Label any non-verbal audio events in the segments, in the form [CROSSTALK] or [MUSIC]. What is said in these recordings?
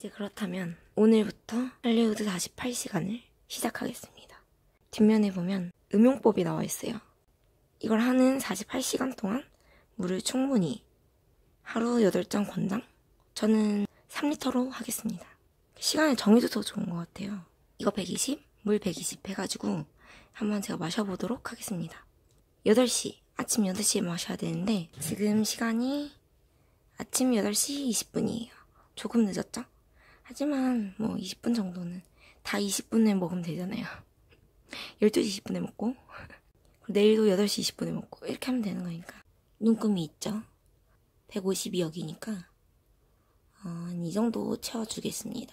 이제 그렇다면 오늘부터 할리우드 48시간을 시작하겠습니다. 뒷면에 보면 음용법이 나와 있어요. 이걸 하는 48시간 동안 물을 충분히 하루 8잔 권장? 저는 3리터로 하겠습니다. 시간을 정해줘서 좋은 것 같아요. 이거 120, 물 120 해가지고 한번 제가 마셔보도록 하겠습니다. 8시, 아침 8시에 마셔야 되는데 지금 시간이 아침 8시 20분이에요. 조금 늦었죠? 하지만 뭐 20분 정도는 다 20분에 먹으면 되잖아요. [LAUGHS] 12시 20분에 먹고 내일도 8시 20분에 먹고 이렇게 하면 되는 거니까 눈금이 있죠? 152역이니까 어, 이 정도 채워주겠습니다.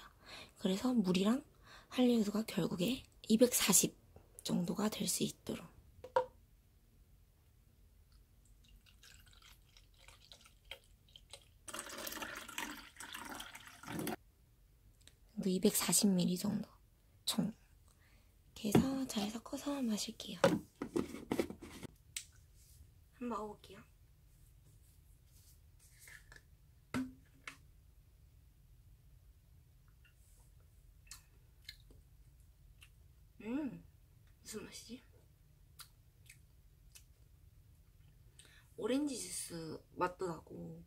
그래서 물이랑 할리우드가 결국에 240 정도가 될 수 있도록 정도 240ml 정도 총 이렇게 해서 잘 섞어서 마실게요. 한번 먹어볼게요. 음, 무슨 맛이지? 오렌지 주스 맛도 나고,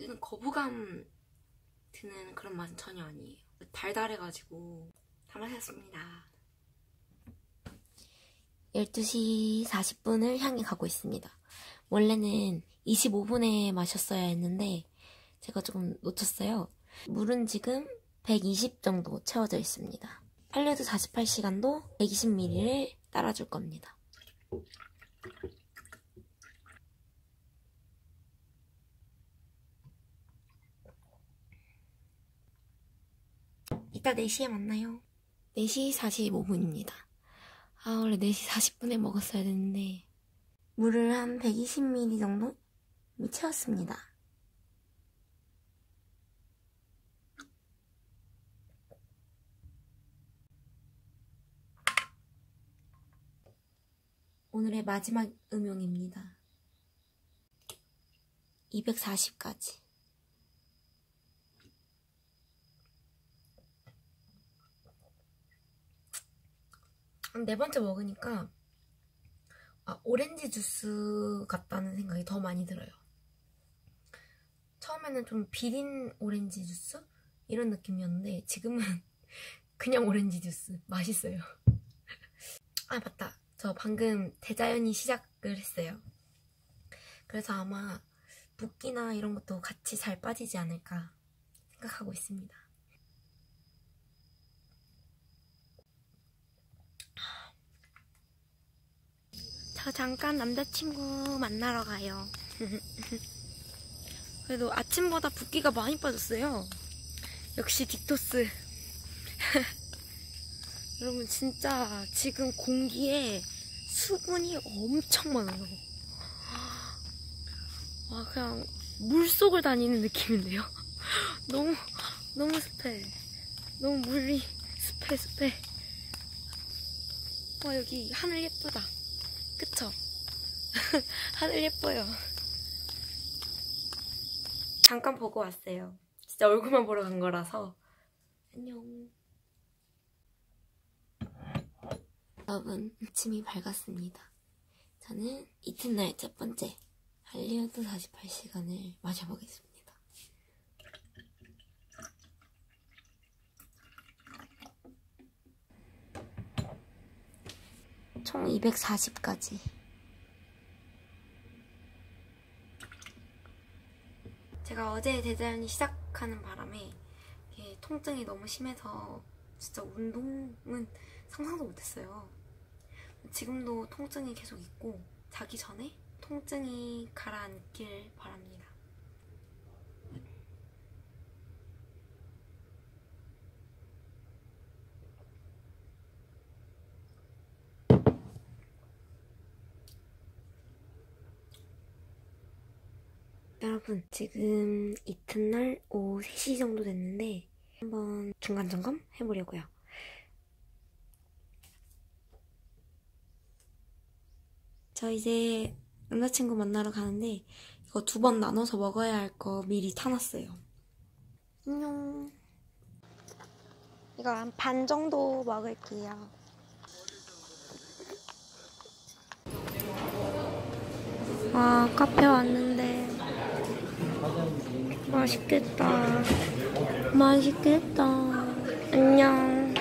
얘는 거부감 드는 그런 맛은 전혀 아니에요. 달달해가지고 다 마셨습니다. 12시 40분을 향해 가고 있습니다. 원래는 25분에 마셨어야 했는데 제가 조금 놓쳤어요. 물은 지금 120 정도 채워져 있습니다. 할리우드 48시간도 120ml를 따라줄 겁니다. 이따 4시에 만나요. 4시 45분입니다. 아, 원래 4시 40분에 먹었어야 됐는데, 물을 한 120ml 정도 채웠습니다. 오늘의 마지막 음용입니다. 240까지. 네 번째 먹으니까 아, 오렌지 주스 같다는 생각이 더 많이 들어요. 처음에는 좀 비린 오렌지 주스? 이런 느낌이었는데 지금은 [LAUGHS] 그냥 오렌지 주스. 맛있어요. [LAUGHS] 아 맞다. 저 방금 대자연이 시작을 했어요. 그래서 아마 붓기나 이런 것도 같이 잘 빠지지 않을까 생각하고 있습니다. 저 잠깐 남자친구 만나러 가요. [LAUGHS] 그래도 아침보다 붓기가 많이 빠졌어요. 역시 딕토스. [LAUGHS] 여러분 진짜 지금 공기에 수분이 엄청 많아요. [GASPS] 와 그냥 물속을 다니는 느낌인데요. [LAUGHS] 너무 너무 습해. 너무 물이 습해 습해. 와 여기 하늘 예쁘다. 그쵸? [LAUGHS] 하늘 예뻐요. 잠깐 보고 왔어요. 진짜 얼굴만 보러 간 거라서. 안녕. 여러분, 아침이 밝았습니다. 저는 이튿날 첫 번째 할리우드 48시간을 마셔보겠습니다. 총 240까지. 제가 어제 대자연이 시작하는 바람에 통증이 너무 심해서 진짜 운동은 상상도 못했어요. 지금도 통증이 계속 있고 자기 전에 통증이 가라앉길 바랍니다. 여러분 지금 이튿날 오후 3시 정도 됐는데 한번 중간 점검 해보려고요. 저 이제 남자친구 만나러 가는데 이거 두 번 나눠서 먹어야 할 거 미리 타놨어요. 안녕. 이거 한 반 정도 먹을게요. 와, 카페 왔는데. 맛있겠다. 맛있겠다. 안녕.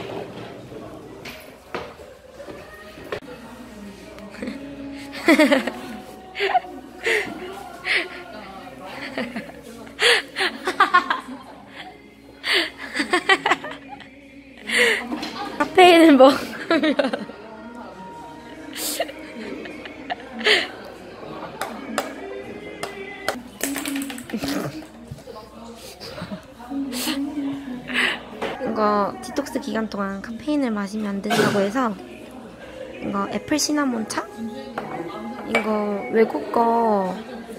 [LAUGHS] 카페인을 먹으면 이거 디톡스 기간 동안 카페인을 마시면 안 된다고 해서 이거 애플 시나몬 차? 이거 외국 거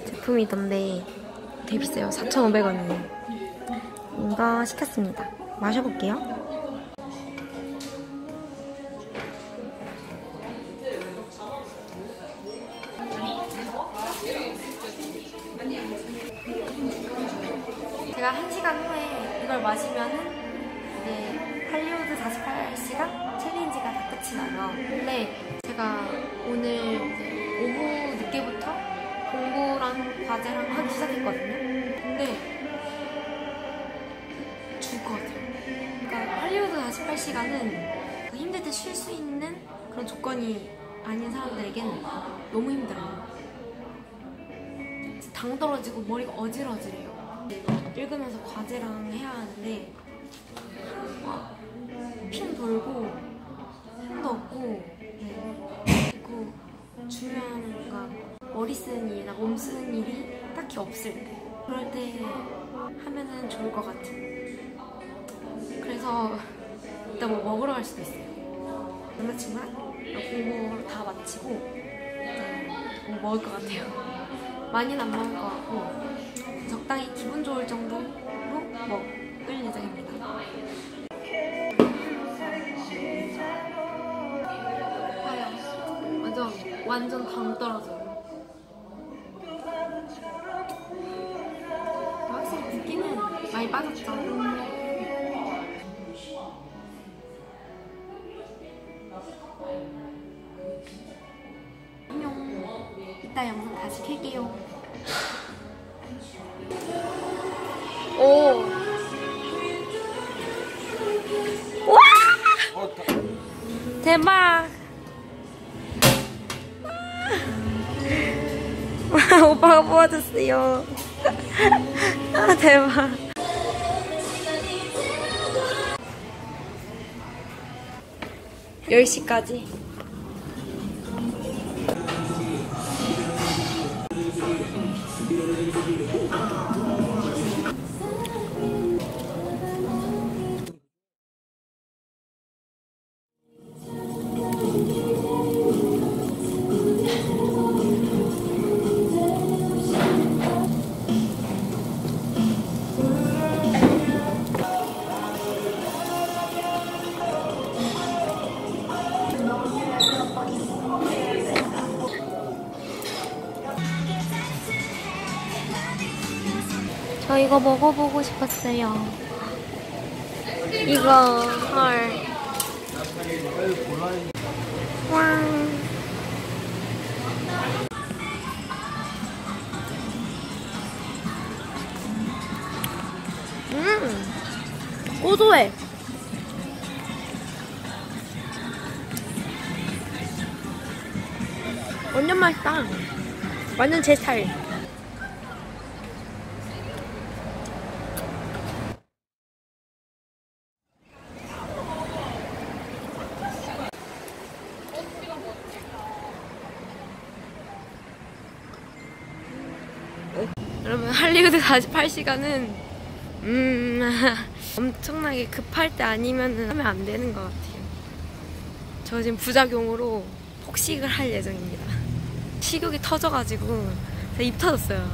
제품이던데 되게 비싸요. 4,500원이에요. 이거 시켰습니다. 마셔볼게요. 오늘 오후 늦게부터 공부랑 과제랑 하기 시작했거든요. 근데 죽을 것 같아요. 그러니까 할리우드 48시간은 힘들 때 쉴 수 있는 그런 조건이 아닌 사람들에겐 너무 힘들어요. 당 떨어지고 머리가 어질어질해요. 읽으면서 과제랑 해야 하는데 막핀 돌고 힘도 없고 네. 그리고 중요한 뭔가 머리 쓰는 일이나 몸 쓰는 일이 딱히 없을 때 그럴 때 하면은 좋을 것 같은. 그래서 일단 뭐 먹으러 갈 수도 있어요. 남자친구랑 공부 다 마치고 뭐 먹을 것 같아요. [LAUGHS] 많이는 안 먹을 것 같고 적당히 기분 좋을 정도로 먹을 예정입니다. 완전 당 떨어져요. 확실히 붓기는 많이 빠졌죠. 안녕. 이따 영상 다시 켤게요. 오. 와! 대박. 와, 오빠가 뽑아줬어요. 아, 대박. (10시까지) 이거 먹어보고 싶었어요. 이거 헐. 왕. 음, 고소해. 완전 맛있다. 완전 제 스타일. 여러분 할리우드 48시간은 음 [LAUGHS] 엄청나게 급할 때 아니면 하면 안 되는 것 같아요. 저 지금 부작용으로 폭식을 할 예정입니다. 식욕이 터져가지고 입 터졌어요.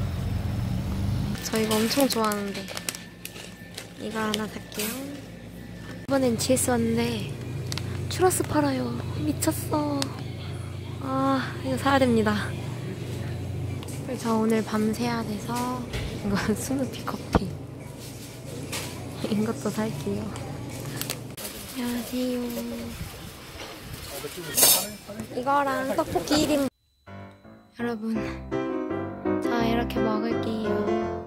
저 이거 엄청 좋아하는데 이거 하나 살게요. 이번엔 GS 왔는데 추러스 팔아요. 미쳤어. 아 이거 사야 됩니다. 저 오늘 밤새야 돼서 이건 [LAUGHS] 스누피 커피 이것도 살게요. 안녕하세요. 이거랑 떡볶이 1인. 여러분, 자, 이렇게 먹을게요.